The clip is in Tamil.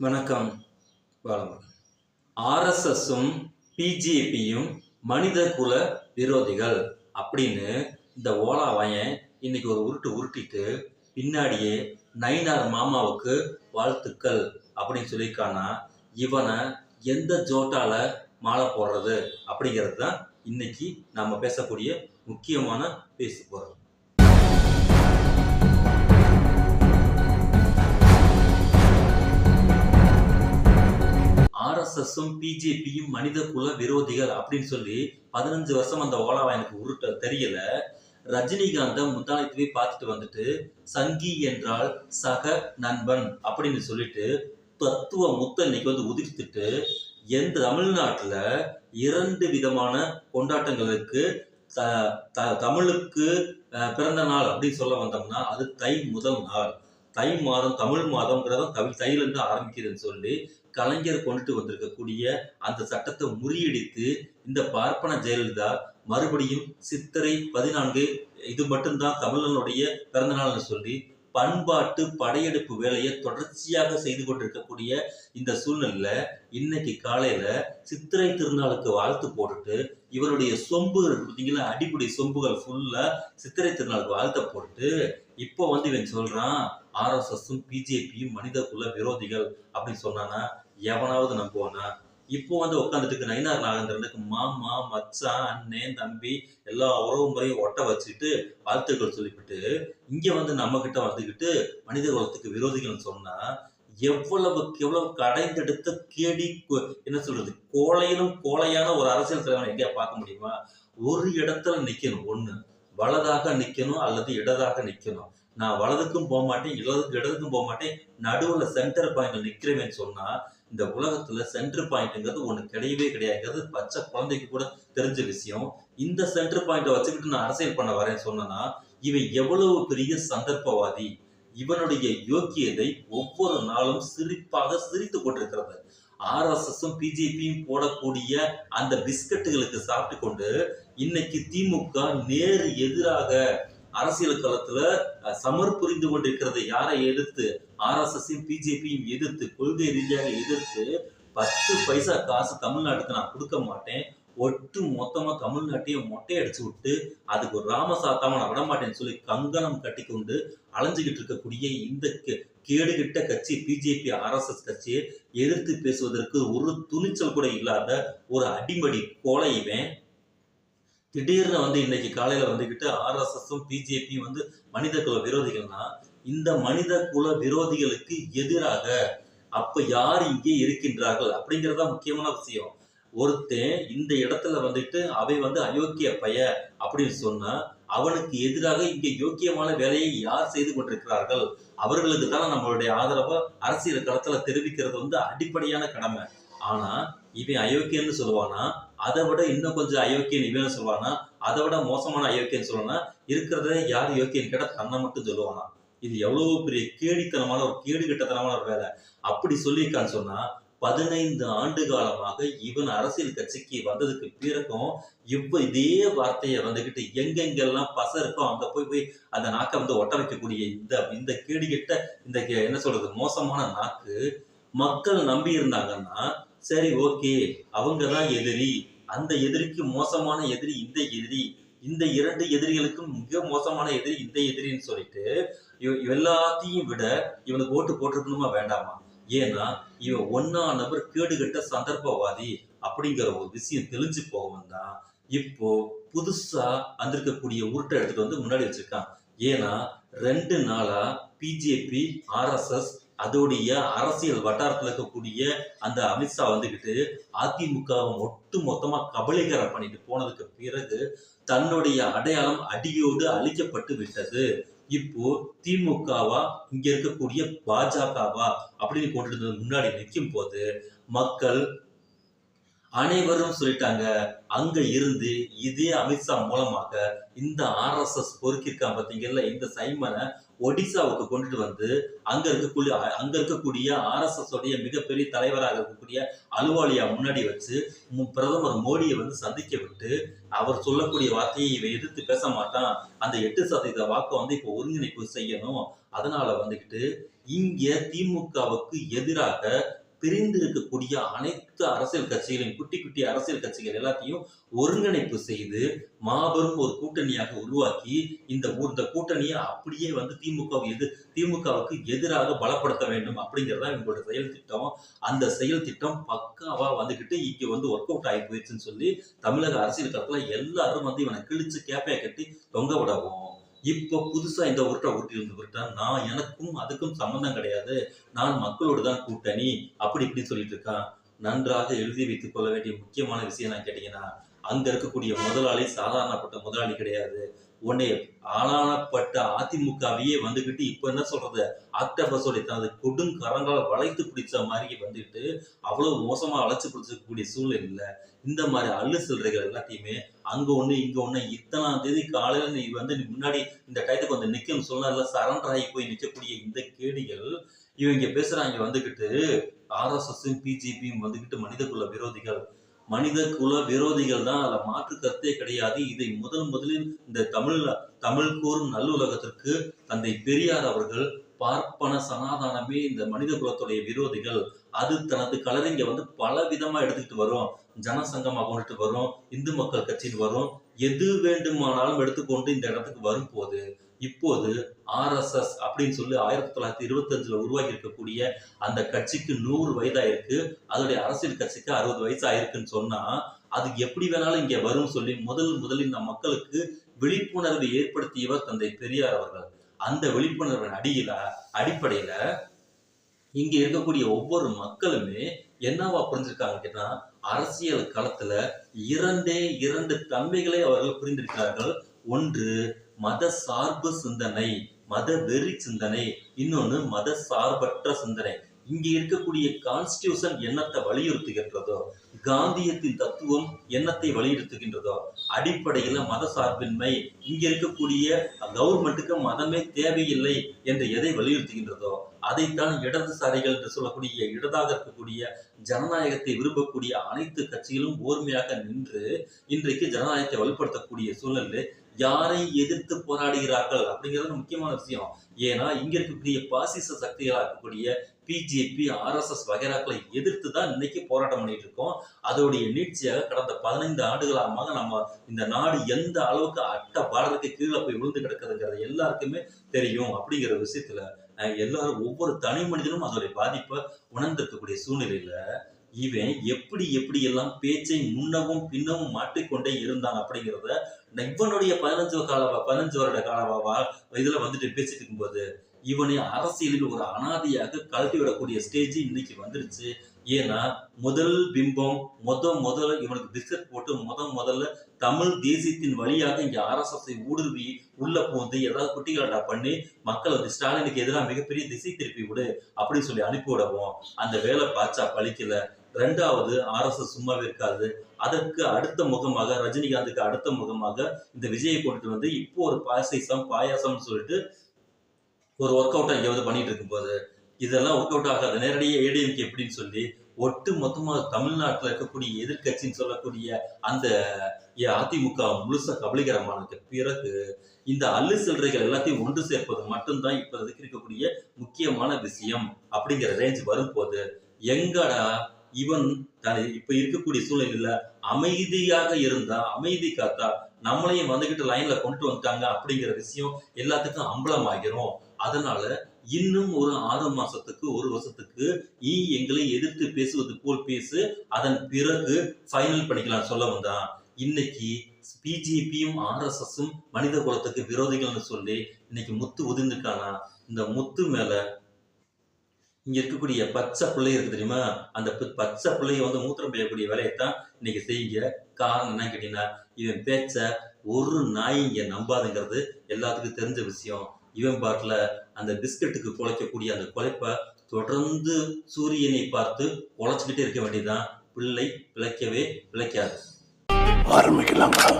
வணக்கம் வளமுடன் ஆர்எஸ்எஸும் பிஜேபியும் மனித குல விரோதிகள் அப்படின்னு இந்த ஓலா வயன் இன்னைக்கு ஒரு உருட்டு உருட்டிட்டு பின்னாடியே நைனார் மாமாவுக்கு வாழ்த்துக்கள் அப்படின்னு சொல்லியிருக்கானா இவனை எந்த ஜோட்டால மாலை போடுறது அப்படிங்கிறது தான் இன்னைக்கு நம்ம பேசக்கூடிய முக்கியமான பேசு போகிறது ஆர்எஸ்எஸும் பிஜேபியும் மனித குல விரோதிகள் அப்படின்னு சொல்லி பதினஞ்சு வருஷம் அந்த ஓலாவை எனக்கு உருட்ட தெரியல. ரஜினிகாந்த போய் பார்த்துட்டு வந்துட்டு சங்கி என்றால் சக நண்பன் அப்படின்னு சொல்லிட்டு தத்துவ முத்த இன்னைக்கு வந்து உதிர்த்துட்டு எந்த தமிழ்நாட்டில் இரண்டு விதமான கொண்டாட்டங்களுக்கு த- த- தமிழுக்கு பிறந்த நாள் அப்படின்னு சொல்ல வந்தோம்னா அது தை முதல் நாள். தை மாதம் தமிழ் மாதம்ங்கிறத தமிழ் தையிலிருந்து ஆரம்பிக்குதுன்னு சொல்லி கலைஞர் கொண்டுட்டு வந்திருக்கக்கூடிய அந்த சட்டத்தை முறியடித்து இந்த பார்ப்பன ஜெயலலிதா மறுபடியும் சித்திரை பதினான்கு இது மட்டும்தான் தமிழனுடைய பிறந்தநாள்னு சொல்லி பண்பாட்டு படையெடுப்பு வேலையை தொடர்ச்சியாக செய்து கொண்டிருக்கக்கூடிய இந்த சூழ்நிலையில இன்னைக்கு காலையில சித்திரை திருநாளுக்கு வாழ்த்து போட்டுட்டு இவருடைய சொம்பு இருக்கு பார்த்தீங்களா அடிப்படை சொம்புகள் ஃபுல்லா சித்திரை திருநாளுக்கு வாழ்த்த போட்டு இப்போ வந்து இவன் சொல்றான் ஆர்எஸ்எஸும் பிஜேபியும் மனித குல விரோதிகள் அப்படின்னு சொன்னானா எவனாவது நம்புவானா? இப்போ வந்து உட்காந்துட்டு நயினார் நாகேந்திரனுக்கு மாமா மச்சான் அண்ணன் தம்பி எல்லா உறவு முறையும் ஒட்ட வச்சுட்டு வாழ்த்துக்கள் சொல்லிவிட்டு இங்க வந்து நம்ம கிட்ட வந்துக்கிட்டு மனித குலத்துக்கு விரோதிகள்னு சொன்னா எவ்வளவுக்கு எவ்வளவு கடைந்தெடுத்த கேடி என்ன சொல்றது கோலையிலும் கோலையான ஒரு அரசியல் தலைவனை எங்கேயா பார்க்க முடியுமா? ஒரு இடத்துல நிக்கணும். ஒண்ணு வலதாக நிக்கணும் அல்லது இடதாக நிக்கணும். நான் வலதுக்கும் போக மாட்டேன் இடதுக்கு இடதுக்கும் போக மாட்டேன் நடுவுல சென்டர் பாயிண்ட்ல நிக்கிறவேன்னு சொன்னா இந்த உலகத்துல சென்டர் பாயிண்ட்ங்கிறது ஒண்ணு கிடையவே கிடையாதுங்கிறது பச்சை குழந்தைக்கு கூட தெரிஞ்ச விஷயம். இந்த சென்டர் பாயிண்ட்டை வச்சுக்கிட்டு நான் அரசியல் பண்ண வரேன்னு சொன்னேன்னா இவன் எவ்வளவு பெரிய சந்தர்ப்பவாதி? இவனுடைய யோக்கியதை ஒவ்வொரு நாளும் சிரிப்பாக சிரித்து கொண்டிருக்கிறது. ஆர்எஸ்எஸும் பிஜேபியும் போடக்கூடிய அந்த பிஸ்கட்டுகளுக்கு சாப்பிட்டு கொண்டு இன்னைக்கு திமுக நேர் எதிராக அரசியல் களத்துல சமர் புரிந்து கொண்டிருக்கிறது யாரை எதிர்த்து ஆர்எஸ்எஸையும் பிஜேபியும் எதிர்த்து கொள்கை ரீதியாக எதிர்த்து பத்து பைசா காசு தமிழ்நாட்டுக்கு நான் கொடுக்க மாட்டேன். ஒட்டு மொத்தமா தமிழ்நாட்டையும் மொட்டையடிச்சு விட்டு அதுக்கு ஒரு ராமசாத்தாம நான் விட மாட்டேன்னு சொல்லி கங்கணம் கட்டி கொண்டு அலைஞ்சுகிட்டு இருக்கக்கூடிய இந்த கே- கேடுகிட்ட கட்சி பிஜேபி ஆர்எஸ்எஸ் கட்சியை எதிர்த்து பேசுவதற்கு ஒரு துணிச்சல் கூட இல்லாத ஒரு அடிமடி கோலை இவன். திடீர்னு வந்து இன்னைக்கு காலையில வந்துகிட்டு ஆர்எஸ்எஸும் பிஜேபியும் வந்து மனித குல விரோதிகள்னா இந்த மனித குல விரோதிகளுக்கு எதிராக அப்ப யார் இங்கே இருக்கின்றார்கள் அப்படிங்கறதா முக்கியமான விஷயம். ஒருத்தன் இந்த இடத்துல வந்துட்டு அவை வந்து அயோக்கிய பைய அப்படின்னு சொன்னா அவனுக்கு எதிராக இங்க யோக்கியமான வேலையை யார் செய்து கொண்டிருக்கிறார்கள்? அவர்களுக்கு தான் நம்மளுடைய ஆதரவை அரசியல் களத்துல தெரிவிக்கிறது வந்து அடிப்படையான கடமை. ஆனா இவன் அயோக்கியன்னு சொல்லுவானா? அதை விட இன்னும் கொஞ்சம் அயோக்கியன் இவன் சொல்லுவானா? அதை விட மோசமான அயோக்கியன் சொல்லுவானா? இருக்கிறத யார் யோக்கியன் கேட்டால் தன்னை மட்டும் சொல்லுவானா? இது எவ்வளவு பெரிய கேடித்தனமான ஒரு கேடு கட்டத்தனமான ஒரு வேலை. அப்படி சொல்லியிருக்கான்னு சொன்னா பதினைந்து ஆண்டு காலமாக இவன் அரசியல் கட்சிக்கு வந்ததுக்கு பிறகும் இவ்வ இதே வார்த்தையை வந்துகிட்டு எங்கெங்கெல்லாம் பச இருக்கோ அங்க போய் போய் அந்த நாக்கை வந்து ஒட்ட வைக்கக்கூடிய இந்த இந்த கேடுகெட்ட இந்த கே- என்ன சொல்றது மோசமான நாக்கு மக்கள் நம்பி இருந்தாங்கன்னா சரி ஓகே அவங்க தான் எதிரி. அந்த எதிரிக்கு மோசமான எதிரி இந்த எதிரி இந்த இரண்டு எதிரிகளுக்கும் மிக மோசமான எதிரி இந்த எதிரின்னு சொல்லிட்டு இவ- எல்லாத்தையும் விட இவனுக்கு ஓட்டு போட்டிருக்கணுமா வேண்டாமா? ஏன்னா இவன் ஒன்னா நபர் கேடுகட்ட சந்தர்ப்பவாதி அப்படிங்கிற ஒரு விஷயம் தெளிஞ்சு போகவும் தான். இப்போ புதுசா வந்திருக்கக்கூடிய உருட்டை எடுத்துட்டு வந்து முன்னாடி வச்சிருக்கான். ஏன்னா ரெண்டு நாளா பிஜேபி ஆர்எஸ்எஸ் அதோடைய அரசியல் வட்டாரத்தில் இருக்கக்கூடிய அந்த அமித்ஷா வந்துக்கிட்டு அதிமுகவை ஒட்டு மொத்தமாக கபலீகரம் பண்ணிட்டு போனதுக்கு பிறகு தன்னுடைய அடையாளம் அடியோடு அழிக்கப்பட்டு விட்டது. இப்போ திமுகவா இங்க இருக்கக்கூடிய பாஜகவா அப்படின்னு கொண்டு இருந்தது முன்னாடி நிற்கும் போது மக்கள் அனைவரும் சொல்லிட்டாங்க அங்க இருந்து இதே அமித்ஷா மூலமாக இந்த ஆர்எஸ்எஸ் பொறுக்கிருக்கான் பார்த்தீங்கல்ல இந்த சைமனை ஒடிசாவுக்கு கொண்டுட்டு வந்து அங்க இருக்கக்கூடிய அங்க இருக்கக்கூடிய ஆர்எஸ்எஸ் உடைய மிகப்பெரிய தலைவராக இருக்கக்கூடிய அலுவாலியா முன்னாடி வச்சு மு- பிரதமர் மோடியை வந்து சந்திக்க விட்டு அவர் சொல்லக்கூடிய வார்த்தையை இவன் எதிர்த்து பேச மாட்டான். அந்த எட்டு சதவீத வாக்கை வந்து இப்போ ஒருங்கிணைப்பு செய்யணும். அதனால வந்துக்கிட்டு இங்க திமுகவுக்கு எதிராக பிரிந்து இருக்கக்கூடிய அனைத்து அரசியல் கட்சிகளையும் குட்டி குட்டி அரசியல் கட்சிகள் எல்லாத்தையும் ஒருங்கிணைப்பு செய்து மாபெரும் ஒரு கூட்டணியாக உருவாக்கி இந்த இந்த கூட்டணியை அப்படியே வந்து திமுக எது திமுகவுக்கு எதிராக பலப்படுத்த வேண்டும் அப்படிங்கிறதா இவங்களோட செயல் திட்டம். அந்த செயல் திட்டம் பக்காவா வந்துகிட்டு இங்க வந்து ஒர்க் அவுட் ஆகி போயிடுச்சுன்னு சொல்லி தமிழக அரசியல் களத்துல எல்லாரும் வந்து இவனை கிழிச்சு கேப்பையை கட்டி தொங்க விடவும். இப்போ புதுசா இந்த உருட்டை உருட்டி இருந்து உருட்டா நான் எனக்கும் அதுக்கும் சம்பந்தம் கிடையாது. நான் மக்களோடு தான் கூட்டணி. அப்படி இப்படி சொல்லிட்டு இருக்கான் நன்றாக எழுதி வைத்துக் கொள்ள வேண்டிய முக்கியமான விஷயம் நான் கேட்டீங்கன்னா அங்க இருக்கக்கூடிய முதலாளி சாதாரணப்பட்ட முதலாளி கிடையாது. உடனே ஆளானப்பட்ட அதிமுகவையே வந்துகிட்டு இப்ப என்ன சொல்றது? ஆக்டோபஸோட தனது கொடுங்கரங்களை வளைத்து பிடிச்ச மாதிரி வந்துட்டு அவ்வளவு மோசமா வளைச்சு பிடிச்சக்கூடிய சூழ்நிலையில இந்த மாதிரி அள்ளு சில்லறைகள் எல்லாத்தையுமே அங்க ஒண்ணு இங்க ஒண்ணு இத்தனாம் தேதி காலையில நீ வந்து நீ முன்னாடி இந்த டயத்துக்கு வந்து நிக்கணும்னு சொன்னா சரண்டர் ஆகி போய் நிக்கக்கூடிய இந்த கேடிகள் இவங்க பேசுறாங்க வந்துகிட்டு ஆர்எஸ்எஸ்ஸும் பிஜேபியும் வந்துகிட்டு மனிதகுல விரோதிகள். மனித குல விரோதிகள் தான் அதுல மாற்று கருத்தே கிடையாது. இதை முதல் முதலில் இந்த தமிழ் தமிழ் கூறும் நல்லுலகத்திற்கு தந்தை பெரியார் அவர்கள் பார்ப்பன சனாதானமே இந்த மனித குலத்துடைய விரோதிகள். அது தனது கலரிங்க வந்து பல விதமா எடுத்துக்கிட்டு வரும். ஜனசங்கமாக கொண்டுட்டு வரும். இந்து மக்கள் கட்சின்னு வரும். எது வேண்டுமானாலும் எடுத்துக்கொண்டு இந்த இடத்துக்கு வரும்போது இப்போது ஆர்எஸ்எஸ் அப்படின்னு சொல்லி ஆயிரத்தி தொள்ளாயிரத்தி இருபத்தஞ்சில் உருவாகி இருக்கக்கூடிய அந்த கட்சிக்கு நூறு வயதாயிருக்கு. அதோடைய அரசியல் கட்சிக்கு அறுபது வயசு ஆயிருக்குன்னு சொன்னால் அது எப்படி வேணாலும் இங்கே வரும்னு சொல்லி முதல் முதலில் நம் மக்களுக்கு விழிப்புணர்வு ஏற்படுத்தியவர் தந்தை பெரியார் அவர்கள். அந்த விழிப்புணர்வின் அடியில அடிப்படையில இங்க இருக்கக்கூடிய ஒவ்வொரு மக்களுமே என்னவா புரிஞ்சிருக்காங்க கேட்டா அரசியல் களத்துல இரண்டே இரண்டு தன்மைகளை அவர்கள் புரிந்திருக்கிறார்கள். ஒன்று மத சார்பு சிந்தனை மத வெறி சிந்தனை இன்னொன்னு மத சார்பற்ற சிந்தனை. இங்க இருக்கக்கூடிய கான்ஸ்டியூஷன் என்னத்தை வலியுறுத்துகின்றதோ காந்தியத்தின் தத்துவம் என்னத்தை வலியுறுத்துகின்றதோ அடிப்படையில மத சார்பின்மை இங்க இருக்கக்கூடிய கவர்மெண்ட்டுக்கு மதமே தேவையில்லை என்று எதை வலியுறுத்துகின்றதோ அதைத்தான் இடதுசாரிகள் என்று சொல்லக்கூடிய இடதாக இருக்கக்கூடிய ஜனநாயகத்தை விரும்பக்கூடிய அனைத்து கட்சிகளும் ஓர்மையாக நின்று இன்றைக்கு ஜனநாயகத்தை வலுப்படுத்தக்கூடிய சூழலில் யாரை எதிர்த்து போராடுகிறார்கள் அப்படிங்கிறது முக்கியமான விஷயம். ஏன்னா இங்க இருக்கக்கூடிய பாசிச சக்திகளாக இருக்கக்கூடிய பிஜேபி ஆர்எஸ்எஸ் வகைராக்களை எதிர்த்து தான் இன்னைக்கு போராட்டம் பண்ணிட்டு இருக்கோம் அதோடைய நீட்சியாக கடந்த பதினைந்து ஆண்டுகளாக நம்ம இந்த நாடு எந்த அளவுக்கு அட்ட பாடலுக்கு கீழே போய் விழுந்து கிடக்குதுங்கிறது எல்லாருக்குமே தெரியும் அப்படிங்கிற விஷயத்துல எல்லாரும் ஒவ்வொரு தனி மனிதனும் அதோடைய பாதிப்பை உணர்ந்திருக்கக்கூடிய சூழ்நிலையில இவன் எப்படி எப்படி எல்லாம் பேச்சை முன்னவும் பின்னவும் மாற்றிக்கொண்டே இருந்தான் அப்படிங்கிறத நான் இவனுடைய பதினஞ்சு கால பதினஞ்சு வருட கால இதுல வந்துட்டு பேசிட்டு இருக்கும்போது இவனை அரசியலில் ஒரு அனாதையாக கழட்டி விடக்கூடிய ஸ்டேஜ் இன்னைக்கு வந்துருச்சு. ஏன்னா முதல் பிம்பம் முத முதல்ல இவனுக்கு பிஸ்கட் போட்டு முத முதல்ல தமிழ் தேசியத்தின் வழியாக இங்க ஆர்எஸ்எஸ் ஊடுருவி உள்ள பூந்து ஏதாவது குட்டிகளடா பண்ணி மக்கள் வந்து ஸ்டாலினுக்கு எதிராக மிகப்பெரிய திசை திருப்பி விடு அப்படின்னு சொல்லி அனுப்பி விடவும் அந்த வேலை பாச்சா பழிக்கல. ரெண்டாவது ஆர்எஸ்எஸ் சும்மாவே இருக்காது. அதற்கு அடுத்த முகமாக ரஜினிகாந்துக்கு அடுத்த முகமாக இந்த விஜயை கொண்டுட்டு வந்து இப்போ ஒரு பாசிசம் பாயாசம்னு சொல்லிட்டு ஒரு ஒர்க் அவுட் எங்கேயாவது பண்ணிட்டு இருக்கும்போது இதெல்லாம் ஒர்க் அவுட் ஆகாது நேரடியாக ஏடிஎம்கே எப்படின்னு சொல்லி ஒட்டு மொத்தமாக தமிழ்நாட்டில் இருக்கக்கூடிய எதிர்க்கட்சின்னு சொல்லக்கூடிய அந்த அதிமுக முழுசா கபலீகரமானதுக்கு பிறகு இந்த அள்ளு சில்லறைகள் எல்லாத்தையும் ஒன்று சேர்ப்பது மட்டும்தான் இப்போதைக்கு இருக்கக்கூடிய முக்கியமான விஷயம் அப்படிங்கிற ரேஞ்ச் வரும்போது எங்கடா இவன் தன் இப்ப இருக்கக்கூடிய சூழ்நிலையில அமைதியாக இருந்தா அமைதி காத்தா நம்மளையும் வந்துகிட்டு லைன்ல கொண்டு வந்துட்டாங்க அப்படிங்கிற விஷயம் எல்லாத்துக்கும் அம்பலம் ஆகிரும் அதனால இன்னும் ஒரு ஆறு மாசத்துக்கு ஒரு வருஷத்துக்கு ஈ எங்களை எதிர்த்து பேசுவது போல் பேசு அதன் பிறகு ஃபைனல் பண்ணிக்கலாம் சொல்ல வந்தான். இன்னைக்கு பிஜேபியும் ஆர்எஸ்எஸும் மனித குலத்துக்கு விரோதிகள்னு சொல்லி இன்னைக்கு முத்து உதிர்ந்துட்டானா இந்த முத்து மேல இங்க இருக்கக்கூடிய பச்சை பிள்ளை இருக்கு தெரியுமா? அந்த பி- பச்சை பிள்ளைய வந்து மூத்திரம் பெய்யக்கூடிய வேலையைத்தான் இன்னைக்கு செய்யுங்க. காரணம் என்ன கேட்டீங்கன்னா இவன் பேச்ச ஒரு நாய் இங்க நம்பாதுங்கிறது எல்லாத்துக்கும் தெரிஞ்ச விஷயம். இவன் பாட்டில் அந்த பிஸ்கட்டுக்கு குலைக்கக்கூடிய அந்த குலைப்பை தொடர்ந்து சூரியனை பார்த்து குலைச்சிக்கிட்டே இருக்க வேண்டியதுதான். பிள்ளை பிழைக்கவே பிழைக்காது. ஆரம்பிக்கலாங்களா